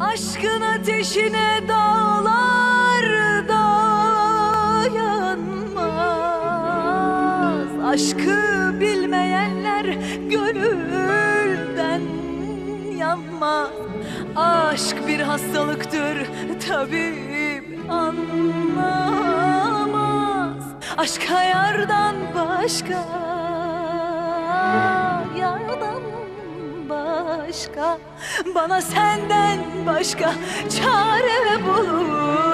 Aşkın ateşine dağlar dayanmaz Aşkı bilmeyenler gönülden yanmaz. Aşk bir hastalıktır tabip anlamaz. Aşka yardan başka başka Bana senden başka çare bulunmaz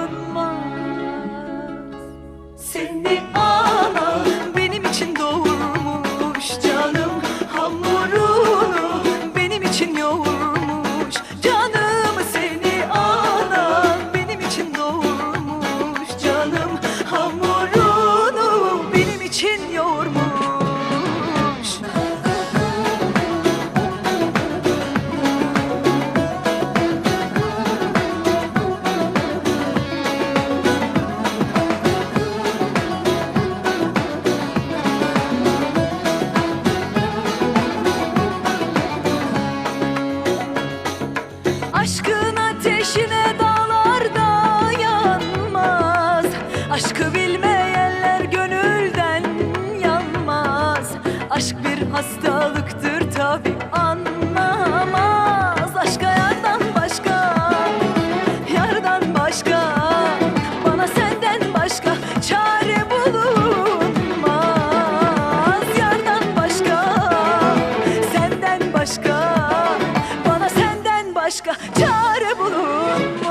hastalıktır tabi anlamaz. Aşka yardan başka, yardan başka. Bana senden başka çare bulunmaz. Yardan başka, senden başka. Bana senden başka çare bulun